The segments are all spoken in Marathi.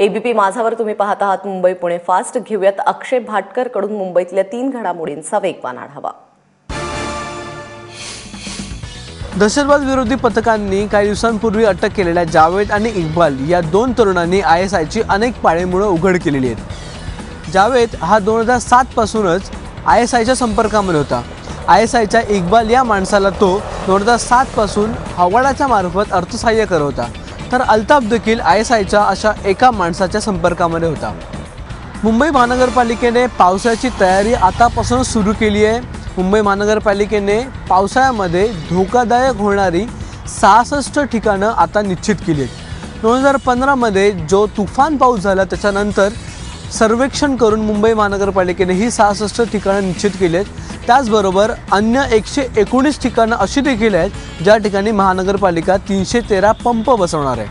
एबीपी माझावर तुम्ही पाहत आहात मुंबई पुणे फास्ट. घेऊयात अक्षय भाटकरकडून मुंबईतल्या तीन घडामोडींचा वेगवान आढावा. दहशतवाद विरोधी पथकांनी काही दिवसांपूर्वी अटक केलेल्या जावेद आणि इक्बाल या दोन तरुणांनी आय एस आयची अनेक पाळेमुळं उघड केलेली आहेत. जावेद हा दोन हजार सातपासूनच आय एस आयच्या संपर्कामध्ये होता. आय एस आयच्या इक्बाल या माणसाला तो दोन हजार सातपासून हवाडाच्या मार्फत अर्थसहाय्य करत होता. तर अल्ताफ देखील आय एस आयच्या अशा एका माणसाच्या संपर्कामध्ये होता. मुंबई महानगरपालिकेने पावसाची तयारी आतापासून सुरू केली आहे. मुंबई महानगरपालिकेने पावसाळ्यामध्ये धोकादायक होणारी सहासष्ट ठिकाणं आता निश्चित केली आहेत. दोन हजार पंधरामध्ये जो तुफान पाऊस झाला त्याच्यानंतर सर्वेक्षण करून मुंबई महानगरपालिकेने ही सहासष्ट ठिकाणं निश्चित केली आहेत. त्याचबरोबर अन्य एकशे एकोणीस ठिकाणं अशी देखील आहेत ज्या ठिकाणी महानगरपालिका तीनशे तेरा पंप बसवणार आहे.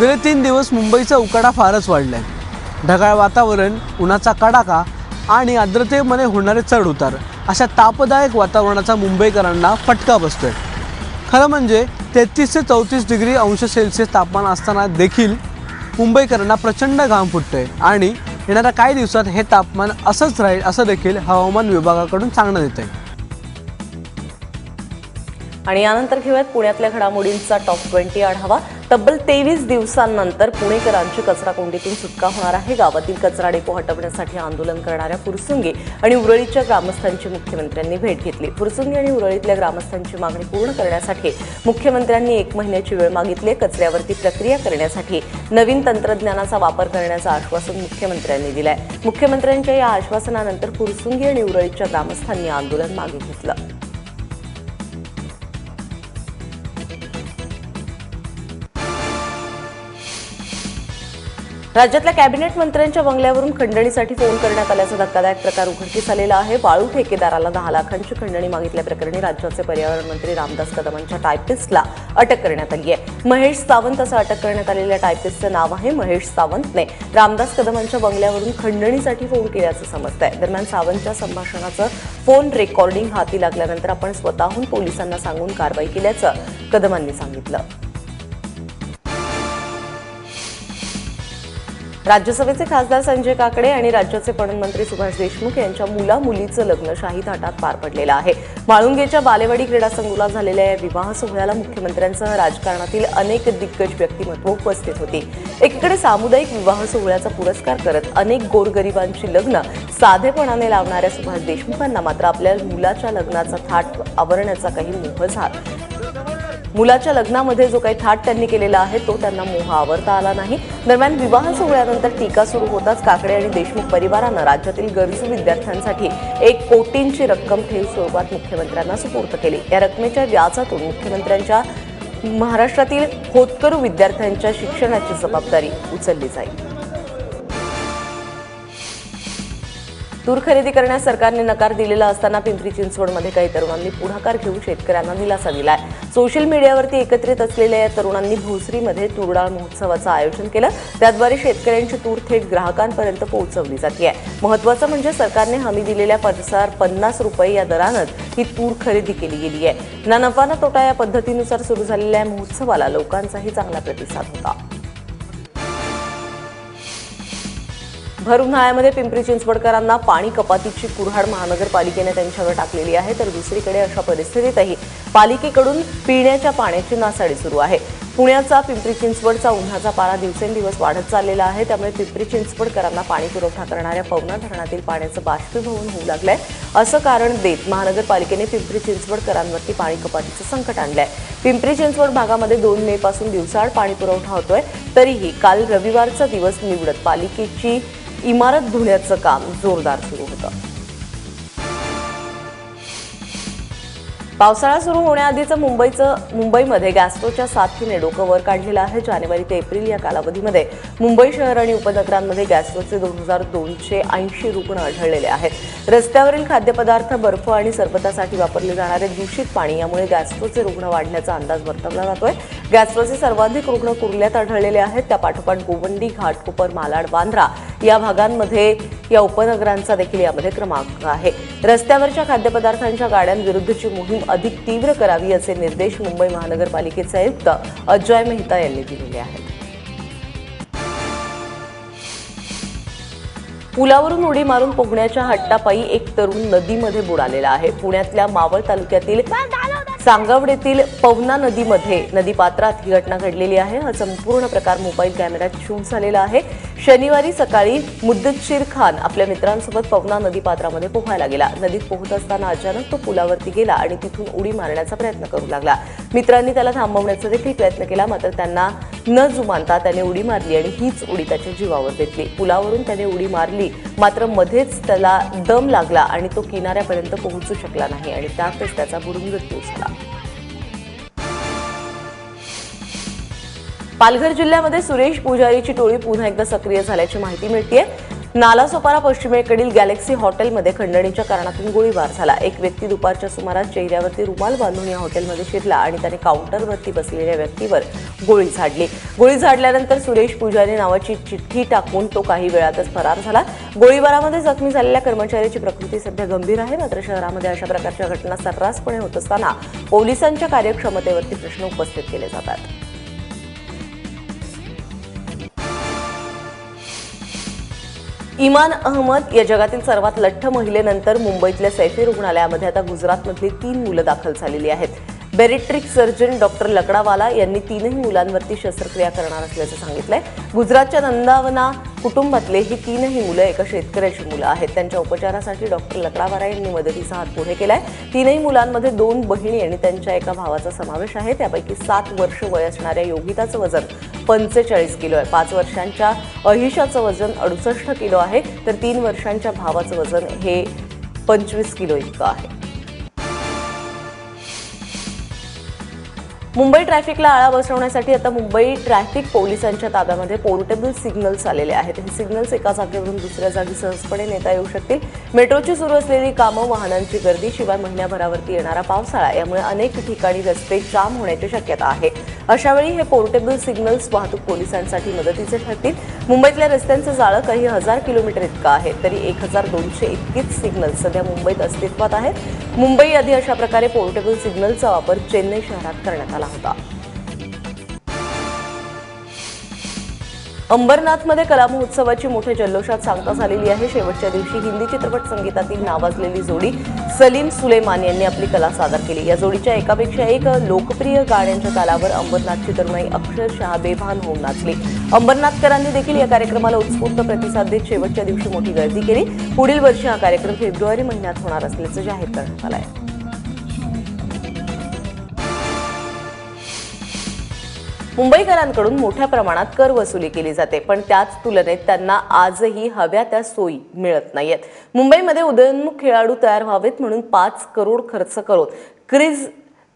गेले तीन दिवस मुंबईचा उकाडा फारच वाढला आहे ढगाळ वातावरण उन्हाचा कडाका आणि आर्द्रतेमध्ये होणारे चढ उतार अशा तापदायक वातावरणाचा मुंबईकरांना फटका बसतोय. खरं म्हणजे तेहतीस ते चौतीस डिग्री अंश सेल्सिअस तापमान असताना देखील मुंबईकरांना प्रचंड घाम फुटतोय. आणि येणाऱ्या काही दिवसात हे तापमान असंच राहील असं देखील हवामान विभागाकडून सांगण्यात येत आहे आणि यानंतर घेऊयात पुण्यातल्या घडामोडींचा टॉप ट्वेंटी आढावा. तब्बल तेवीस दिवसांनंतर पुणेकरांची कचरा कोंडीतून सुटका होणार आहे. गावातील कचरा डेपो हटवण्यासाठी आंदोलन करणाऱ्या फुरसुंगी आणि उरळीच्या ग्रामस्थांची मुख्यमंत्र्यांनी भेट घेतली. फुरसुंगी आणि उरळीतल्या ग्रामस्थांची मागणी पूर्ण करण्यासाठी मुख्यमंत्र्यांनी एक महिन्याची वेळ मागितली कचऱ्यावरती प्रक्रिया करण्यासाठी नवीन तंत्रज्ञानाचा वापर करण्याचं आश्वासन मुख्यमंत्र्यांनी दिलंय. मुख्यमंत्र्यांच्या या आश्वासनानंतर फुरसुंगी आणि उरळीच्या ग्रामस्थांनी आंदोलन मागे घेतलं. राज्यातल्या कॅबिनेट मंत्र्यांच्या बंगल्यावरून खंडणीसाठी फोन करण्यात आल्याचा धक्कादायक प्रकार उघडकीस आलेला आहे. वाळू ठेकेदाराला दहा लाखांची खंडणी मागितल्याप्रकरणी राज्याचे पर्यावरण मंत्री रामदास कदमांच्या टायपिस्टला अटक करण्यात आली आहे. महेश सावंत असं अटक करण्यात आलेल्या टायपिस्टचं नाव आहे महेश सावंतने. रामदास कदमांच्या बंगल्यावरून खंडणीसाठी फोन केल्याचं समजतंय. दरम्यान सावंतच्या संभाषणाचं फोन रेकॉर्डिंग हाती लागल्यानंतर आपण स्वतःहून पोलिसांना सांगून कारवाई केल्याचं कदमांनी सांगितलं. राज्यसभेचे खासदार संजय काकडे आणि राज्याचे पणन मंत्री सुभाष देशमुख यांच्या मुला मुलीचं लग्न शाही थाटात पार पडलेलं आहे. म्हाळुंगेच्या बालेवाडी क्रीडा संकुलात झालेल्या या विवाह सोहळ्याला मुख्यमंत्र्यांसह राजकारणातील अनेक दिग्गज व्यक्तिमत्व उपस्थित होती. एकीकडे सामुदायिक विवाह सोहळ्याचा पुरस्कार करत अनेक गोरगरिबांची लग्न साधेपणाने लावणाऱ्या सुभाष देशमुखांना मात्र आपल्या मुलाच्या लग्नाचा थाट आवरण्याचा काही मोह झाला. मुलाच्या लग्नामध्ये जो काही थाट त्यांनी केलेला आहे तो त्यांना मोह आवरता आला नाही. दरम्यान विवाह सोहळ्यानंतर टीका सुरू होताच काकडे आणि देशमुख परिवारानं राज्यातील गरजू विद्यार्थ्यांसाठी एक कोटींची रक्कम ठेव स्वरूपात मुख्यमंत्र्यांना सुपूर्द केली. या रकमेच्या व्याजातून मुख्यमंत्र्यांच्या महाराष्ट्रातील होतकरू विद्यार्थ्यांच्या शिक्षणाची जबाबदारी उचलली जाईल. तूर खरेदी करण्यास सरकारने नकार दिलेला असताना पिंपरी चिंचवडमध्ये काही तरुणांनी पुढाकार घेऊन शेतकऱ्यांना दिलासा दिलाय. सोशल मीडियावरती एकत्रित असलेल्या या तरुणांनी भोसरीमध्ये तूरडाळ महोत्सवाचं आयोजन केलं. त्याद्वारे शेतकऱ्यांची तूर थेट ग्राहकांपर्यंत पोहोचवली जाते महत्वाचं म्हणजे सरकारने हमी दिलेल्या पदसार पन्नास रुपये या दरानं ही तूर खरेदी केली गेली आहे. ना नफा ना तोटा या पद्धतीनुसार सुरू झालेल्या या महोत्सवाला लोकांचाही चांगला प्रतिसाद होता. भर उन्हाळ्यामध्ये पिंपरी चिंचवडकरांना पाणी कपातीची कुऱ्हाड महानगरपालिकेने त्यांच्यावर टाकलेली आहे. तर दुसरीकडे अशा परिस्थितीतही पालिकेकडून पिण्याच्या पाण्याची नासाडी सुरू आहे. पुण्याचा पिंपरी चिंचवडचा उन्हाचा पारा दिवसेंदिवस वाढत चाललेला आहे. त्यामुळे पिंपरी चिंचवडकरांना पाणी पुरवठा करणाऱ्या पवना धरणातील पाण्याचं बाष्पीभवन होऊ लागलंय. असं कारण देत महानगरपालिकेने पिंपरी चिंचवडकरांवरती पाणी कपातीचं संकट आणलंय. पिंपरी चिंचवड भागामध्ये दोन मे पासून दिवसाआड पाणी पुरवठा होतोय. तरीही काल रविवारचा दिवस निवडत पालिकेची इमारत धुण्याचं काम जोरदार सुरू होतं. पावसाळा सुरू होण्याआधीचं मुंबईचं मुंबईमध्ये गॅस्ट्रोच्या साथीने डोकं वर काढलेलं आहे. जानेवारी ते एप्रिल या कालावधीमध्ये मुंबई शहर आणि उपनगरांमध्ये गॅस्ट्रोचे दोन हजार दोनशे ऐंशी रुग्ण आढळलेले आहेत. रस्त्यावरील खाद्यपदार्थ बर्फ आणि सरबतासाठी वापरले जाणारे दूषित पाणी यामुळे गॅस्ट्रोचे रुग्ण वाढण्याचा अंदाज वर्तवला जातोय. गॅस्ट्रोचे सर्वाधिक रुग्ण कुर्ल्यात आढळलेले आहेत. त्यापाठोपाठ गोवंडी घाटकोपर मालाड बांद्रा या भागांमध्ये या उपनगरांचा देखील यामध्ये क्रमांक आहे. रस्त्यावरच्या खाद्यपदार्थांच्या गाड्यांविरुद्धची मोहीम अधिक तीव्र करावी असे निर्देश मुंबई महानगरपालिकेचे आयुक्त अजय मेहता यांनी दिलेले आहेत. पुलावरून उडी मारून पोहण्याच्या हट्टापायी एक तरुण नदीमध्ये बुडालेला आहे. पुण्यातल्या मावळ तालुक्यातील सांगवडेतील पवना नदीमध्ये नदीपात्रात ही घटना घडलेली आहे. हा संपूर्ण प्रकार मोबाईल कॅमेऱ्यात शूट झालेला आहे. शनिवारी सकाळी मुद्दतशीर खान आपल्या मित्रांसोबत पवना नदीपात्रामध्ये पोहायला गेला. नदीत पोहत असताना अचानक तो पुलावरती गेला आणि तिथून उडी मारण्याचा प्रयत्न करू लागला. मित्रांनी त्याला थांबवण्याचा देखील प्रयत्न केला मात्र त्यांना न जुमानता त्याने उडी मारली आणि हीच उडी त्याच्या जीवावर बेतली पुलावरून त्याने उडी मारली मात्र मध्येच त्याला दम लागला आणि तो किनाऱ्यापर्यंत पोहोचू शकला नाही आणि त्यातच त्याचा बुडून मृत्यू झाला. पालघर जिल्ह्यामध्ये सुरेश पुजारीची टोळी पुन्हा एकदा सक्रिय झाल्याची माहिती मिळते नालासोपारा पश्चिमेकडील गॅलेक्सी हॉटेलमध्ये खंडणीच्या कारणातून गोळीबार झाला. एक व्यक्ती दुपारच्या सुमारास चेहऱ्यावरती रुमाल बांधून या हॉटेलमध्ये शिरला आणि त्याने काउंटरवरती बसलेल्या व्यक्तीवर गोळी झाडली. गोळी झाडल्यानंतर सुरेश पुजारी नावाची चिठ्ठी टाकून तो काही वेळातच फरार झाला. गोळीबारामध्ये जखमी झालेल्या कर्मचाऱ्याची प्रकृती सध्या गंभीर आहे. मात्र शहरामध्ये अशा प्रकारच्या घटना सर्रासपणे होत असताना पोलिसांच्या कार्यक्षमतेवरती प्रश्न उपस्थित केले जातात. इमान अहमद या जगातील सर्वात लठ्ठ महिलेनंतर मुंबईतल्या सैफी रुग्णालयामध्ये आता गुजरातमधली तीन मुलं दाखल झालेली आहेत. बेरिट्रिक सर्जन डॉक्टर लकडावाला यांनी तीनही मुलांवरती शस्त्रक्रिया करणार असल्याचं सांगितलंय. गुजरातच्या नंदावना कुटुंबातले ही तीनही मुलं एका शेतकऱ्याची मुलं आहेत. त्यांच्या उपचारासाठी डॉक्टर लकडावाला यांनी मदतीचा हात पुढे केलाय. तीनही मुलांमध्ये दोन बहिणी आणि त्यांच्या एका भावाचा समावेश आहे. त्यापैकी सात वर्ष वय असणाऱ्या योगिताचं वजन पंचेचाळीस किलो आहे. पाच वर्षांच्या अहिशाचं वजन अडुसष्ट किलो आहे. तर तीन वर्षांच्या भावाचं वजन हे पंचवीस किलो इतकं आहे. मुंबई ट्रॅफिकला आळा बसवण्यासाठी आता मुंबई ट्रॅफिक पोलिसांच्या ताब्यामध्ये पोर्टेबल सिग्नल्स आलेले आहेत. हे सिग्नल्स एका जागेवरून दुसऱ्या जागी सहजपणे नेता येऊ शकतील. मेट्रोची सुरू असलेली कामं वाहनांची गर्दी शिवाय महिन्याभरावरती येणारा पावसाळा यामुळे अनेक ठिकाणी रस्ते जाम होण्याची शक्यता आहे. अशावेळी हे पोर्टेबल सिग्नल्स वाहतूक पोलिसांसाठी मदतीचे ठरतील. मुंबईतल्या रस्त्यांचं जाळं काही हजार किलोमीटर इतकं आहे तरी एक हजार दोनशे इतकीच सिग्नल्स सध्या मुंबईत अस्तित्वात आहेत. मुंबई आधी अशा प्रकारे पोर्टेबल सिग्नलचा वापर चेन्नई शहरात करण्यात आला होता. अंबरनाथमध्ये कला महोत्सवाची मोठ्या जल्लोषात सांगता झालेली आहे. शेवटच्या दिवशी हिंदी चित्रपट संगीतातील नावाजलेली जोडी सलीम सुलेमान यांनी आपली कला सादर केली. या जोडीच्या एकापेक्षा एक लोकप्रिय गाण्यांच्या तालावर अंबरनाथची तरुणाई अक्षरशः बेभान होऊन नाचली. अंबरनाथकरांनी देखील या कार्यक्रमाला उत्स्फूर्त प्रतिसाद देत शेवटच्या दिवशी मोठी गर्दी केली. पुढील वर्षी हा कार्यक्रम फेब्रुवारी महिन्यात होणार असल्याचं जाहीर करण्यात आलं आहे मुंबईकरांकडून मोठ्या प्रमाणात कर वसुली केली जाते पण त्याच तुलनेत त्यांना आजही हव्या त्या सोयी मिळत नाहीयेत. मुंबईमध्ये उदयोन्मुख खेळाडू तयार व्हावेत म्हणून पाच करोड खर्च करून क्रिज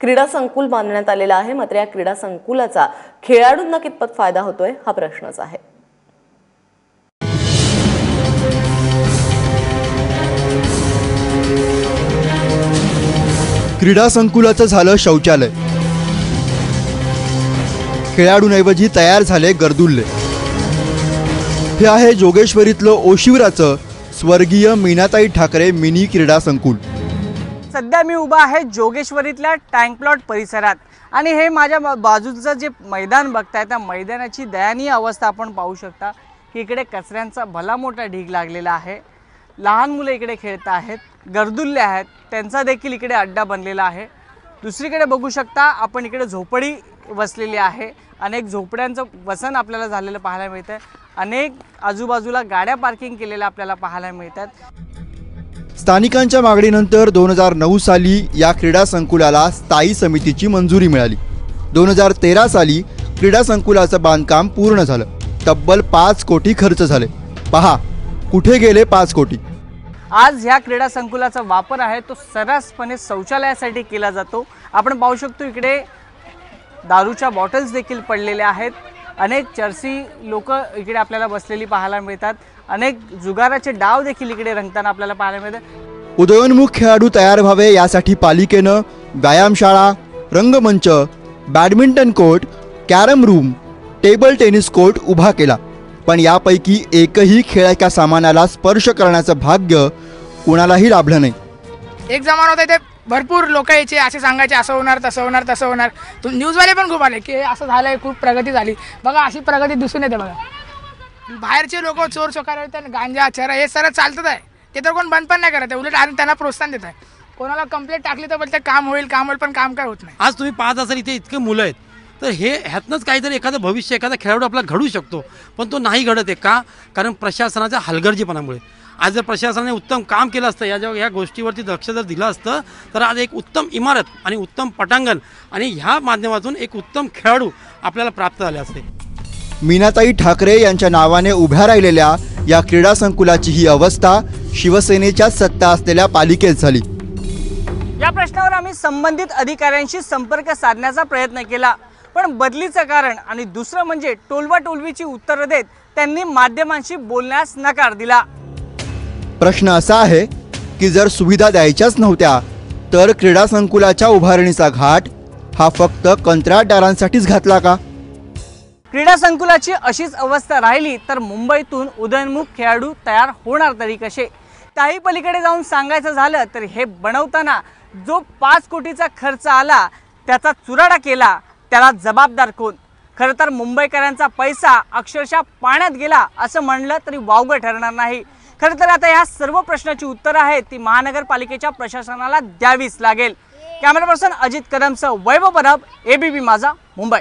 क्रीडा संकुल बांधण्यात आलेलं आहे मात्र या क्रीडा संकुलाचा खेळाडूंना कितपत फायदा होतोय हा प्रश्नच आहे. क्रीडा संकुलाचं झालं शौचालय. खेळाडूंऐवजी तयार झाले गर्दुल्ले. हे आहे जोगेश्वरीतलं ओशिवराचं स्वर्गीय मीनाताई ठाकरे मिनी क्रीडा संकुल. सध्या मी उभा आहे जोगेश्वरीतल्या टँक प्लॉट परिसरात. आणि हे माझ्या बाजूचं जे मैदान बघताय त्या मैदानाची दयनीय अवस्था आपण पाहू शकता. की इकडे कचऱ्यांचा भला मोठा ढीग लागलेला आहे. लहान मुलं इकडे खेळत आहेत गर्दुल्ले आहेत. त्यांचा देखील इकडे अड्डा बनलेला आहे. दुसरीकडे बघू शकता आपण इकडे झोपडी वसलेली आहे. अनेक झोपड्यांचं वसन आपल्याला झालेलं पाहायला मिळतं आहे अनेक आजूबाजूला गाड्या पार्किंग केलेल्या आपल्याला पाहायला मिळतात. स्थानिकांच्या मागणीनंतर दोन हजार नऊ साली या क्रीडा संकुलाला स्थायी समितीची मंजुरी मिळाली. दोन हजार तेरा साली क्रीडा संकुलाचं बांधकाम पूर्ण झालं. तब्बल पाच कोटी खर्च झाले. पहा कुठे गेले पाच कोटी? आज ह्या क्रीडा संकुलाचा वापर आहे तो सर्रासपणे शौचालयासाठी केला जातो. आपण पाहू शकतो इकडे दारूच्या बॉटल्स देखील पडलेल्या आहेत. अनेक चर्सी लोक इकडे आपल्याला बसलेली पाहायला मिळतात. अनेक जुगाराचे डाव देखील इकडे रंगताना आपल्याला पाहायला मिळतात. उदयोन्मुख खेळाडू तयार व्हावे यासाठी पालिकेनं व्यायामशाळा रंगमंच badminton court carrom room table tennis court उभा केला. पण यापैकी एकही खेळाच्या सामानाला स्पर्श करण्याचं भाग्य कुणालाही लाभलं नाही. एक जमाना होता ते भरपूर लोक यायचे असे सांगायचे असं होणार तसं होणार तसं होणार. न्यूजवाले पण खूप आले की असं झालंय खूप प्रगती झाली. बघा अशी प्रगती दिसून येते बघा. बाहेरचे लोक चोर चोकार गांजा चरा हे सर चालतच आहे. ते तर कोण बंद पण नाही करत आहे उलट आणि त्यांना प्रोत्साहन देत आहे. कोणाला कंप्लेंट टाकली तर बोलते काम होईल काम होईल पण काम काय होत नाही. आज तुम्ही पाहत असाल इथे इतके मुलं आहेत. तर हे ह्यातनंच काहीतरी एखादं भविष्य एखादा खेळाडू आपला घडू शकतो. पण तो नाही घडत आहे. का? कारण प्रशासनाच्या हलगर्जीपणामुळे. आज जर प्रशासनाने उत्तम काम केलं असतं या जेव्हा ह्या गोष्टीवरती लक्ष जर दिलं असतं तर आज एक उत्तम इमारत आणि उत्तम पटांगण आणि ह्या माध्यमातून एक उत्तम खेळाडू आपल्याला प्राप्त झाले असते. मीनाताई ठाकरे यांच्या नावाने उभ्या राहिलेल्या या क्रीडा संकुलाची ही अवस्था शिवसेनेच्या सत्ता असलेल्या पालिकेत झाली. या प्रश्नावर आम्ही संबंधित अधिकाऱ्यांशी संपर्क साधण्याचा प्रयत्न केला. पण बदलीचं कारण आणि दुसरं म्हणजे टोलवा टोलवीची उत्तरं देत त्यांनी माध्यमांशी बोलण्यास नकार दिला. प्रश्न असा आहे की जर सुविधा द्यायच्याच नव्हत्या तर क्रीडा संकुलाच्या उभारणीचा घाट हा फक्त कंत्राटदारांसाठीच घातला का? क्रीडा संकुलाची अशीच अवस्था राहिली तर मुंबईतून उदयनमुख खेळाडू तयार होणार तरी कसे? त्याही पलीकडे जाऊन सांगायचं झालं तर हे बनवताना जो पाच कोटीचा खर्च आला त्याचा चुराडा केला त्याला जबाबदार कोण? खरं तर मुंबईकरांचा पैसा अक्षरशः पाण्यात गेला असं म्हणलं तरी वावगं ठरणार नाही. खरं तर आता या सर्व प्रश्नाची उत्तरं आहेत ती महानगरपालिकेच्या प्रशासनाला द्यावीच लागेल. कॅमेरा पर्सन अजित कदमसह वैभव परब एबीपी माझा मुंबई.